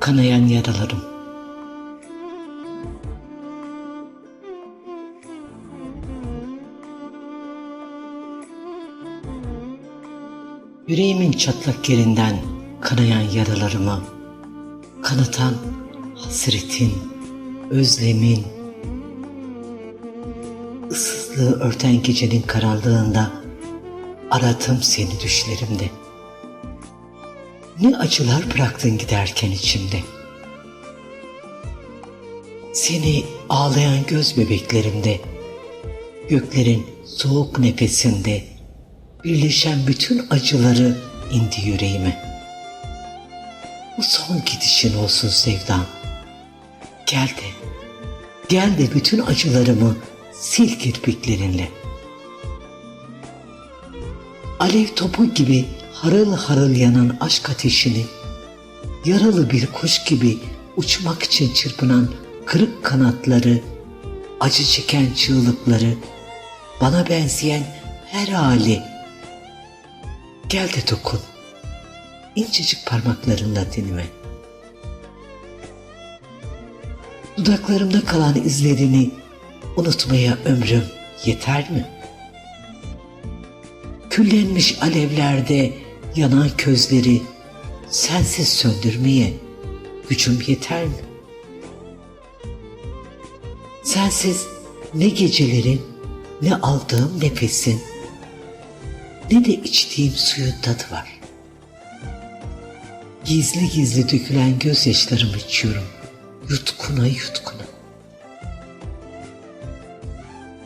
Kanayan yaralarım. Yüreğimin çatlak yerinden kanayan yaralarımı kanatan hasretin, özlemin, ıssızlığı örten gecenin karanlığında aradım seni düşlerimde. Ne acılar bıraktın giderken içimde. Seni ağlayan göz bebeklerimde, göklerin soğuk nefesinde birleşen bütün acıları indi yüreğime. Bu son gidişin olsun sevdam. Gel de, gel de bütün acılarımı sil kirpiklerinle. Alev topu gibi harıl harıl yanan aşk ateşini, yaralı bir kuş gibi uçmak için çırpınan kırık kanatları, acı çeken çığlıkları, bana benzeyen her hali. Gel de dokun, incecik parmaklarınla dinime. Dudaklarımda kalan izlerini unutmaya ömrüm yeter mi? Küllenmiş alevlerde yanan közleri sensiz söndürmeye gücüm yeter mi? Sensiz ne gecelerin, ne aldığım nefesin, ne de içtiğim suyun tadı var. Gizli gizli dökülen gözyaşlarımı içiyorum, yutkuna yutkuna.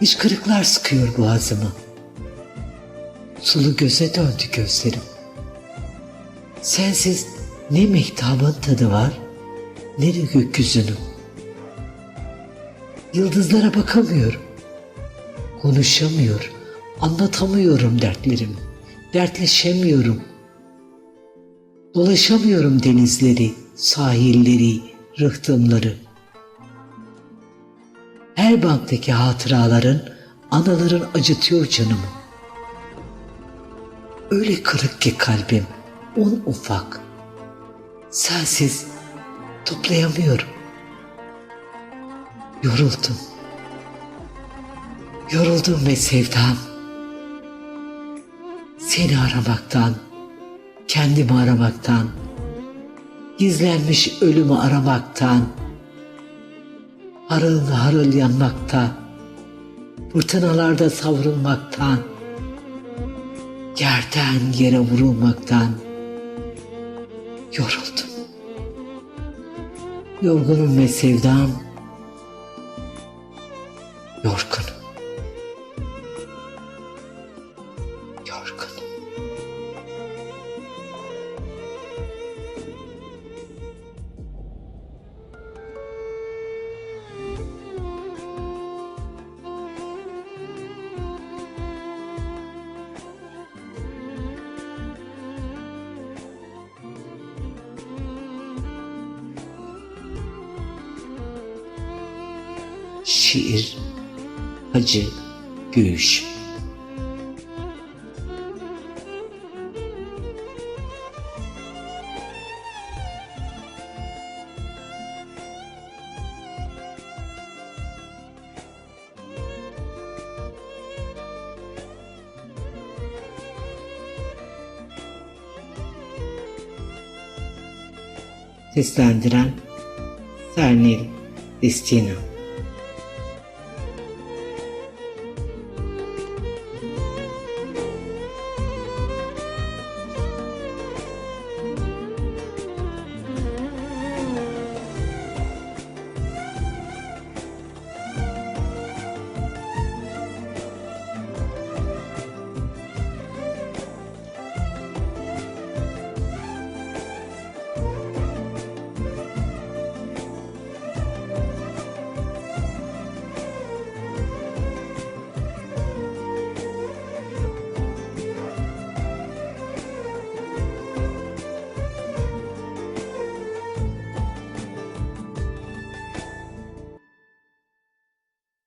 Hıçkırıklar sıkıyor boğazımı. Sulu göze döndü gözlerim. Sensiz ne mehtabın tadı var, ne de gökyüzünün. Yıldızlara bakamıyorum. Konuşamıyorum, anlatamıyorum dertlerimi. Dertleşemiyorum. Dolaşamıyorum denizleri, sahilleri, rıhtımları. Her banktaki hatıraların, anıların acıtıyor canımı. Öyle kırık ki kalbim, un ufak. Sensiz toplayamıyorum. Yoruldum. Yoruldum ve sevdam. Seni aramaktan, kendimi aramaktan, gizlenmiş ölümü aramaktan, harıl harıl yanmakta, fırtınalarda savrulmaktan, yerden yere vurulmaktan yoruldum. Yorgunum ve sevdam, yorgunum. Şiir Hacı Gümüş Seslendiren Sernil Destina